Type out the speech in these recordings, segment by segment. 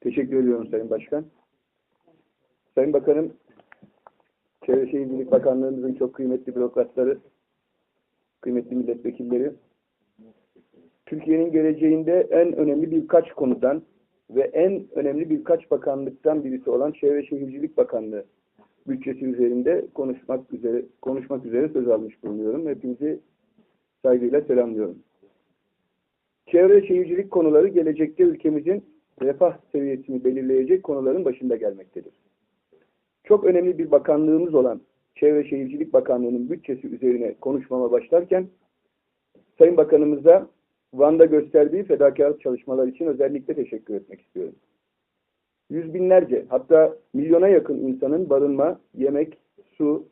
Teşekkür ediyorum Sayın Başkan. Sayın Bakanım, Çevre Şehircilik Bakanlığımızın çok kıymetli bürokratları, kıymetli milletvekilleri, Türkiye'nin geleceğinde en önemli birkaç konudan ve en önemli birkaç bakanlıktan birisi olan Çevre Şehircilik Bakanlığı bütçesi üzerinde konuşmak üzere konuşmak üzere söz almış bulunuyorum. Hepinizi saygıyla selamlıyorum. Çevre şehircilik konuları gelecekte ülkemizin refah seviyesini belirleyecek konuların başında gelmektedir. Çok önemli bir bakanlığımız olan Çevre Şehircilik Bakanlığı'nın bütçesi üzerine konuşmama başlarken Sayın Bakanımıza Van'da gösterdiği fedakarlık çalışmalar için özellikle teşekkür etmek istiyorum. Yüz binlerce hatta milyona yakın insanın barınma, yemek, su,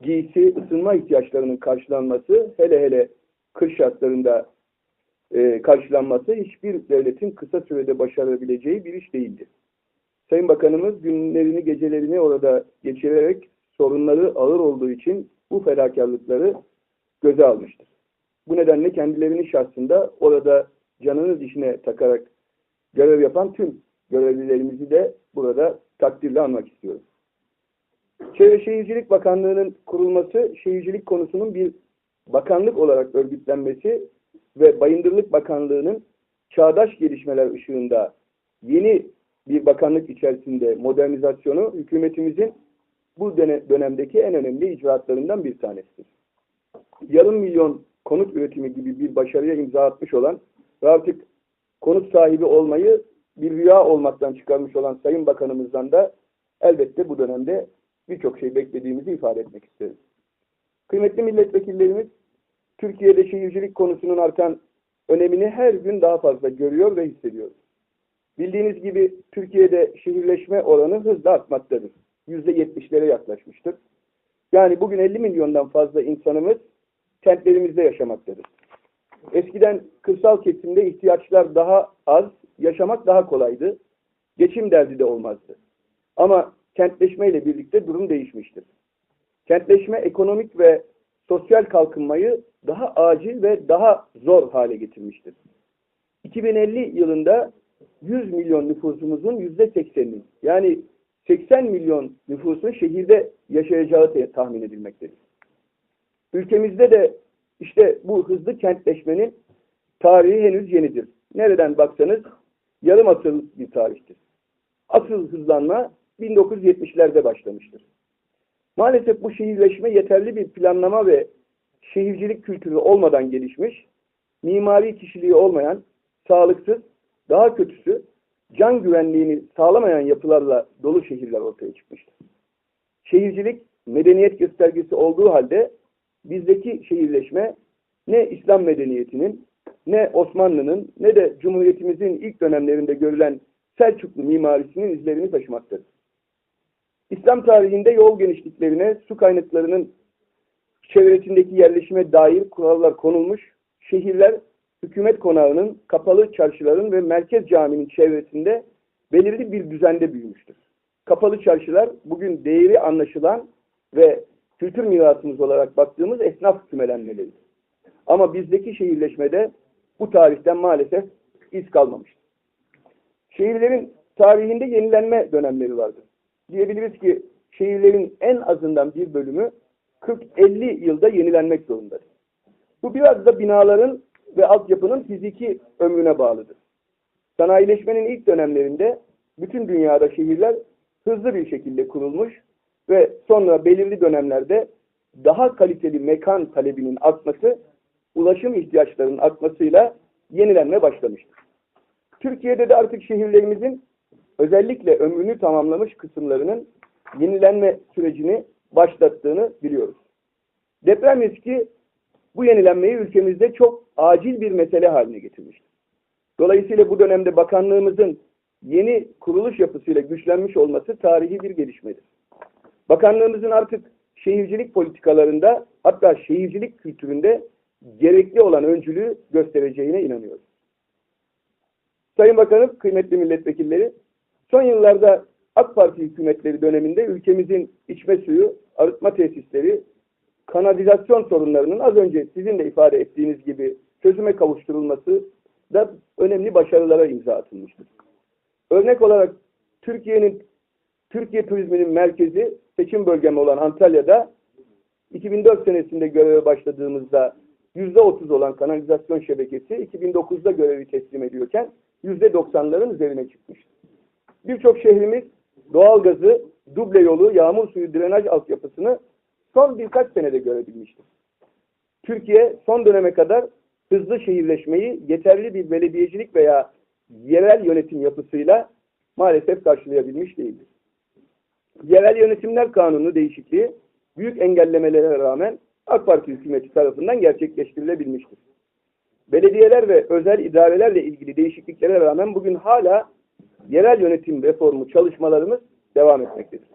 giysi, ısınma ihtiyaçlarının karşılanması hele hele kış şartlarında e, karşılanması hiçbir devletin kısa sürede başarabileceği bir iş değildi. Sayın Bakanımız günlerini, gecelerini orada geçirerek sorunları ağır olduğu için bu fedakarlıkları göze almıştır. Bu nedenle kendilerinin şahsında orada canını dişine takarak görev yapan tüm görevlilerimizi de burada takdirle anmak istiyorum. Çevre Şehircilik Bakanlığı'nın kurulması, şehircilik konusunun bir bakanlık olarak örgütlenmesi ve Bayındırlık Bakanlığı'nın çağdaş gelişmeler ışığında yeni bir bakanlık içerisinde modernizasyonu hükümetimizin bu dönemdeki en önemli icraatlarından bir tanesidir. Yarım milyon konut üretimi gibi bir başarıya imza atmış olan ve artık konut sahibi olmayı bir rüya olmaktan çıkarmış olan Sayın Bakanımızdan da elbette bu dönemde birçok şey beklediğimizi ifade etmek isteriz. Kıymetli milletvekillerimiz, Türkiye'de şehircilik konusunun artan önemini her gün daha fazla görüyor ve hissediyoruz. Bildiğiniz gibi Türkiye'de şehirleşme oranı hızla artmaktadır. %70'lere yaklaşmıştır. Yani bugün 50 milyondan fazla insanımız kentlerimizde yaşamaktadır. Eskiden kırsal kesimde ihtiyaçlar daha az, yaşamak daha kolaydı. Geçim derdi de olmazdı. Ama kentleşmeyle birlikte durum değişmiştir. Kentleşme ekonomik ve sosyal kalkınmayı daha acil ve daha zor hale getirmiştir. 2050 yılında 100 milyon nüfusumuzun %80'inin yani 80 milyon nüfusun şehirde yaşayacağı tahmin edilmektedir. Ülkemizde de işte bu hızlı kentleşmenin tarihi henüz yenidir. Nereden baksanız yarım asıl bir tarihtir. Asıl hızlanma 1970'lerde başlamıştır. Maalesef bu şehirleşme yeterli bir planlama ve şehircilik kültürü olmadan gelişmiş, mimari kişiliği olmayan, sağlıksız, daha kötüsü can güvenliğini sağlamayan yapılarla dolu şehirler ortaya çıkmıştır. Şehircilik medeniyet göstergesi olduğu halde bizdeki şehirleşme ne İslam medeniyetinin, ne Osmanlı'nın, ne de Cumhuriyetimizin ilk dönemlerinde görülen Selçuklu mimarisinin izlerini taşımaktadır. İslam tarihinde yol genişliklerine, su kaynaklarının çevresindeki yerleşime dair kurallar konulmuş, şehirler hükümet konağının, kapalı çarşıların ve merkez caminin çevresinde belirli bir düzende büyümüştür. Kapalı çarşılar bugün değeri anlaşılan ve kültür mirasımız olarak baktığımız esnaf kümelenmeleridir. Ama bizdeki şehirleşmede bu tarihten maalesef iz kalmamıştır. Şehirlerin tarihinde yenilenme dönemleri vardır. Diyebiliriz ki şehirlerin en azından bir bölümü 40-50 yılda yenilenmek zorundadır. Bu biraz da binaların ve altyapının fiziki ömrüne bağlıdır. Sanayileşmenin ilk dönemlerinde bütün dünyada şehirler hızlı bir şekilde kurulmuş ve sonra belirli dönemlerde daha kaliteli mekan talebinin artması, ulaşım ihtiyaçlarının artmasıyla yenilenme başlamıştır. Türkiye'de de artık şehirlerimizin özellikle ömrünü tamamlamış kısımlarının yenilenme sürecini başlattığını biliyoruz. Deprem riski bu yenilenmeyi ülkemizde çok acil bir mesele haline getirmiştir. Dolayısıyla bu dönemde bakanlığımızın yeni kuruluş yapısıyla güçlenmiş olması tarihi bir gelişmedir. Bakanlığımızın artık şehircilik politikalarında hatta şehircilik kültüründe gerekli olan öncülüğü göstereceğine inanıyoruz. Sayın Bakanım, kıymetli milletvekilleri, son yıllarda AK Parti hükümetleri döneminde ülkemizin içme suyu, arıtma tesisleri, kanalizasyon sorunlarının az önce sizin de ifade ettiğiniz gibi çözüme kavuşturulması da önemli başarılara imza atılmıştır. Örnek olarak Türkiye'nin Türkiye turizminin merkezi seçim bölgemi olan Antalya'da 2004 senesinde göreve başladığımızda %30 olan kanalizasyon şebekesi 2009'da görevi teslim ediyorken %90'ların üzerine çıkmıştı. Birçok şehrimiz doğalgazı, duble yolu, yağmur suyu drenaj altyapısını son birkaç senede görebilmiştir. Türkiye son döneme kadar hızlı şehirleşmeyi yeterli bir belediyecilik veya yerel yönetim yapısıyla maalesef karşılayabilmiş değildir. Yerel Yönetimler Kanunu değişikliği büyük engellemelere rağmen AK Parti hükümeti tarafından gerçekleştirilebilmiştir. Belediyeler ve özel idarelerle ilgili değişikliklere rağmen bugün hala yerel yönetim reformu çalışmalarımız devam etmektedir.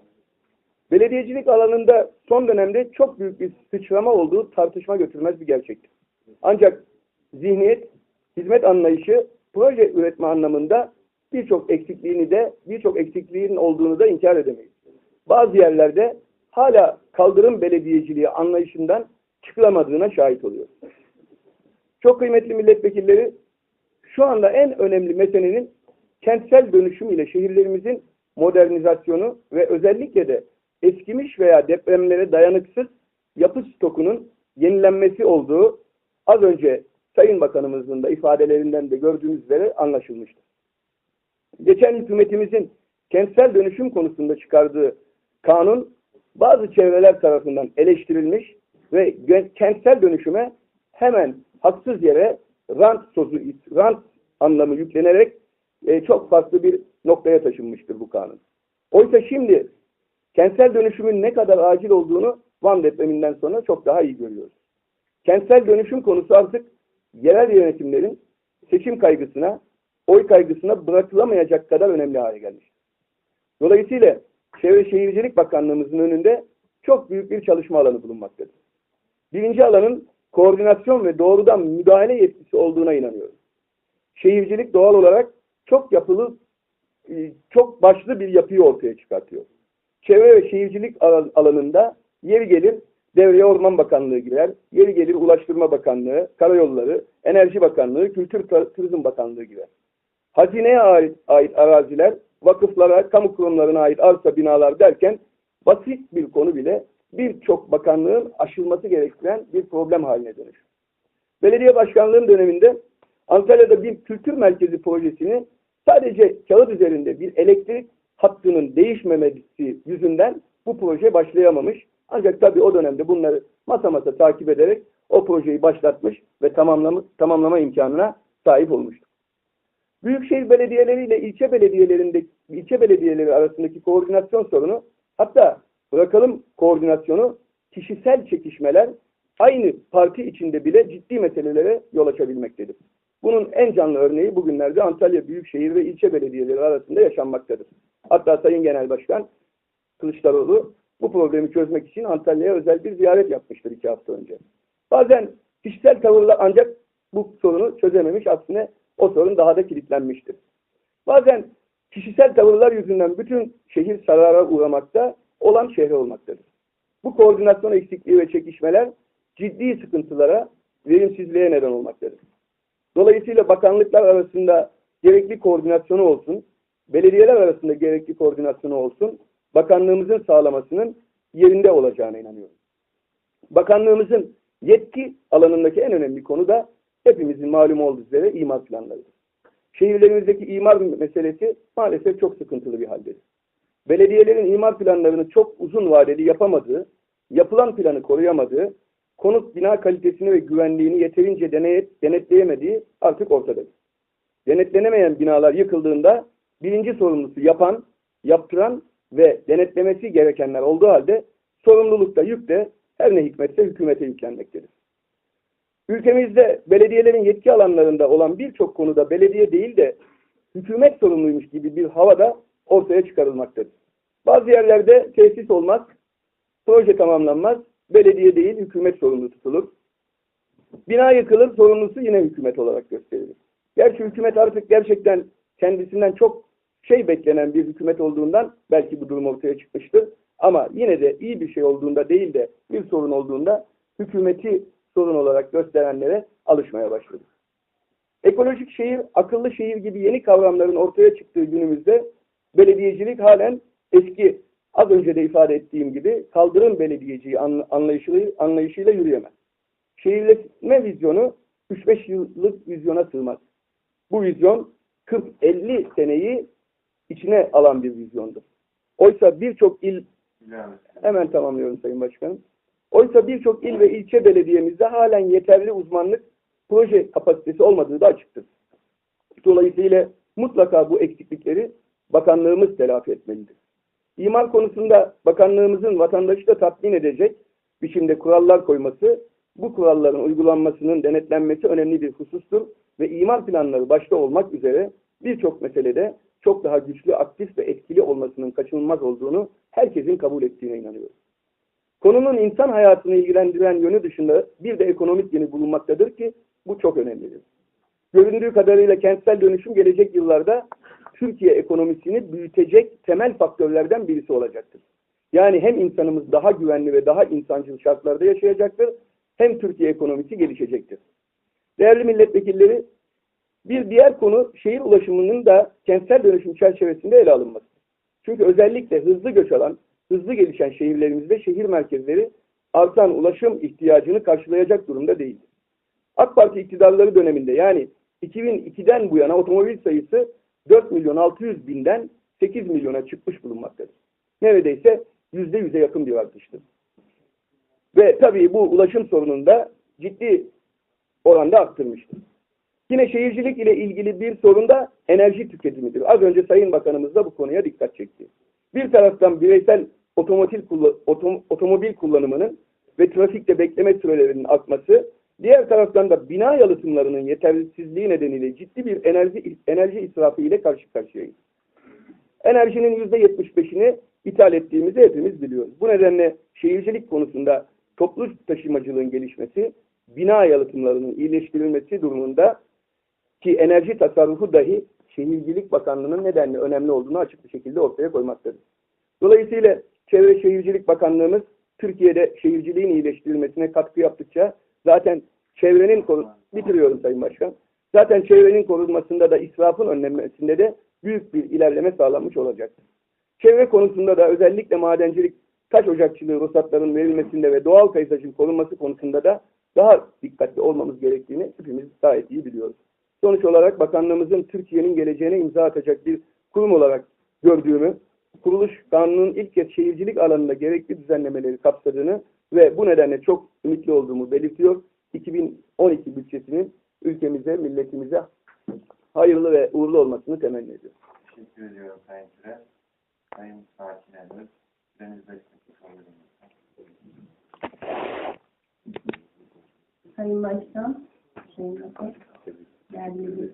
Belediyecilik alanında son dönemde çok büyük bir sıçrama olduğu tartışma götürmez bir gerçektir. Ancak zihniyet, hizmet anlayışı, proje üretme anlamında birçok eksikliğini de birçok eksikliğin olduğunu da inkar edemeyiz. Bazı yerlerde hala kaldırım belediyeciliği anlayışından çıkılamadığına şahit oluyoruz. Çok kıymetli milletvekilleri, şu anda en önemli meselenin kentsel dönüşüm ile şehirlerimizin modernizasyonu ve özellikle de eskimiş veya depremlere dayanıksız yapı stokunun yenilenmesi olduğu az önce Sayın Bakanımızın da ifadelerinden de gördüğümüz üzere anlaşılmıştır. Geçen hükümetimizin kentsel dönüşüm konusunda çıkardığı kanun bazı çevreler tarafından eleştirilmiş ve kentsel dönüşüme hemen haksız yere rant sözü, rant anlamı yüklenerek e, çok farklı bir noktaya taşınmıştır bu kanun. Oysa şimdi kentsel dönüşümün ne kadar acil olduğunu Van depreminden sonra çok daha iyi görüyoruz. Kentsel dönüşüm konusu artık yerel yönetimlerin seçim kaygısına, oy kaygısına bırakılamayacak kadar önemli hale gelmiştir. Dolayısıyla Çevre Şehircilik Bakanlığımızın önünde çok büyük bir çalışma alanı bulunmaktadır. Birinci alanın koordinasyon ve doğrudan müdahale yetkisi olduğuna inanıyorum. Şehircilik doğal olarak çok yapılı, e, çok başlı bir yapıyı ortaya çıkartıyor. Çevre ve Şehircilik alanında yeri gelir Devreye Orman Bakanlığı girer, yeri gelir Ulaştırma Bakanlığı, Karayolları, Enerji Bakanlığı, Kültür Turizm Bakanlığı girer. Hazineye ait, ait araziler, vakıflara, kamu kurumlarına ait arsa binalar derken basit bir konu bile birçok bakanlığın aşılması gerektiren bir problem haline dönüşür. Belediye başkanlığım döneminde Antalya'da bir kültür merkezi projesini sadece kağıt üzerinde bir elektrik hattının değişmemesi yüzünden bu proje başlayamamış. Ancak tabii o dönemde bunları masa masa takip ederek o projeyi başlatmış ve tamamlama, tamamlama imkanına sahip olmuştur. Büyükşehir belediyeleriyle ilçe belediyelerinde ilçe belediyeleri arasındaki koordinasyon sorunu hatta bırakalım koordinasyonu kişisel çekişmeler aynı parti içinde bile ciddi meselelere yol açabilmektedir. Bunun en canlı örneği bugünlerde Antalya Büyükşehir ve ilçe belediyeleri arasında yaşanmaktadır. Hatta Sayın Genel Başkan Kılıçdaroğlu bu problemi çözmek için Antalya'ya özel bir ziyaret yapmıştır iki hafta önce. Bazen kişisel tavırlar ancak bu sorunu çözememiş, aksine o sorun daha da kilitlenmiştir. Bazen kişisel tavırlar yüzünden bütün şehir zarara uğramakta, olan şehre olmaktadır. Bu koordinasyon eksikliği ve çekişmeler ciddi sıkıntılara, verimsizliğe neden olmaktadır. Dolayısıyla bakanlıklar arasında gerekli koordinasyonu olsun, belediyeler arasında gerekli koordinasyonu olsun, bakanlığımızın sağlamasının yerinde olacağına inanıyorum. Bakanlığımızın yetki alanındaki en önemli konu da hepimizin malum olduğu üzere imar planlarıdır. Şehirlerimizdeki imar meselesi maalesef çok sıkıntılı bir haldedir. Belediyelerin imar planlarını çok uzun vadeli yapamadığı, yapılan planı koruyamadığı, konut bina kalitesini ve güvenliğini yeterince deneyet, denetleyemediği artık ortadadır. Denetlenemeyen binalar yıkıldığında birinci sorumlusu yapan, yaptıran ve denetlemesi gerekenler olduğu halde sorumlulukta yük de her ne hikmetse hükümete yüklenmektedir. Ülkemizde belediyelerin yetki alanlarında olan birçok konuda belediye değil de hükümet sorumluymuş gibi bir havada ortaya çıkarılmaktadır. Bazı yerlerde tesis olmaz, proje tamamlanmaz, belediye değil hükümet sorumlu tutulur. Bina yıkılır, sorumlusu yine hükümet olarak gösterilir. Gerçi hükümet artık gerçekten kendisinden çok şey beklenen bir hükümet olduğundan belki bu durum ortaya çıkmıştır. Ama yine de iyi bir şey olduğunda değil de bir sorun olduğunda hükümeti sorun olarak gösterenlere alışmaya başladık. Ekolojik şehir, akıllı şehir gibi yeni kavramların ortaya çıktığı günümüzde belediyecilik halen eski, az önce de ifade ettiğim gibi kaldırım belediyeciliği anla- anlayışıyla, anlayışıyla yürüyemez. Şehirleşme vizyonu 3-5 yıllık vizyona sığmaz. Bu vizyon 40-50 seneyi içine alan bir vizyondur. Oysa birçok il, hemen tamamlıyorum Sayın Başkanım. Oysa birçok il ve ilçe belediyemizde halen yeterli uzmanlık proje kapasitesi olmadığı da açıktır. Dolayısıyla mutlaka bu eksiklikleri bakanlığımız telafi etmelidir. İmar konusunda bakanlığımızın vatandaşı da tatmin edecek biçimde kurallar koyması, bu kuralların uygulanmasının denetlenmesi önemli bir husustur ve imar planları başta olmak üzere birçok meselede çok daha güçlü, aktif ve etkili olmasının kaçınılmaz olduğunu herkesin kabul ettiğine inanıyorum. Konunun insan hayatını ilgilendiren yönü dışında bir de ekonomik yönü bulunmaktadır ki bu çok önemlidir. Göründüğü kadarıyla kentsel dönüşüm gelecek yıllarda Türkiye ekonomisini büyütecek temel faktörlerden birisi olacaktır. Yani hem insanımız daha güvenli ve daha insancıl şartlarda yaşayacaktır, hem Türkiye ekonomisi gelişecektir. Değerli milletvekilleri, bir diğer konu şehir ulaşımının da kentsel dönüşüm çerçevesinde ele alınması. Çünkü özellikle hızlı göç alan, hızlı gelişen şehirlerimizde şehir merkezleri artan ulaşım ihtiyacını karşılayacak durumda değildir. AK Parti iktidarları döneminde yani 2002'den bu yana otomobil sayısı 4 milyon 600 binden 8 milyona çıkmış bulunmaktadır. Neredeyse yüzde yüze yakın bir artıştır. Ve tabii bu ulaşım sorununu da ciddi oranda arttırmıştır. Yine şehircilik ile ilgili bir sorun da enerji tüketimidir. Az önce Sayın Bakanımız da bu konuya dikkat çekti. Bir taraftan bireysel otomobil, kullan- kullanımının ve trafikte bekleme sürelerinin artması, diğer taraftan da bina yalıtımlarının yetersizliği nedeniyle ciddi bir enerji enerji israfı ile karşı karşıyayız. Enerjinin yüzde 75'ini ithal ettiğimizi hepimiz biliyoruz. Bu nedenle şehircilik konusunda toplu taşımacılığın gelişmesi, bina yalıtımlarının iyileştirilmesi durumunda ki enerji tasarrufu dahi Şehircilik Bakanlığı'nın nedenle önemli olduğunu açık bir şekilde ortaya koymaktadır. Dolayısıyla Çevre Şehircilik Bakanlığımız Türkiye'de şehirciliğin iyileştirilmesine katkı yaptıkça zaten çevrenin koru bitiriyorum Sayın Başkan. Zaten çevrenin korunmasında da israfın önlenmesinde de büyük bir ilerleme sağlanmış olacaktır. Çevre konusunda da özellikle madencilik, taş ocakçılığı ruhsatların verilmesinde ve doğal peyzajın korunması konusunda da daha dikkatli olmamız gerektiğini hepimiz gayet iyi biliyoruz. Sonuç olarak bakanlığımızın Türkiye'nin geleceğine imza atacak bir kurum olarak gördüğümü, kuruluş kanunun ilk kez şehircilik alanında gerekli düzenlemeleri kapsadığını ve bu nedenle çok ümitli olduğumu belirtiyor. 2012 bütçesinin ülkemize, milletimize hayırlı ve uğurlu olmasını temenni ediyorum. Teşekkür ediyorum Sayın Süre. Sayın Sakin Erdoğan. Sayın Başkan, Sayın Bakan, değerli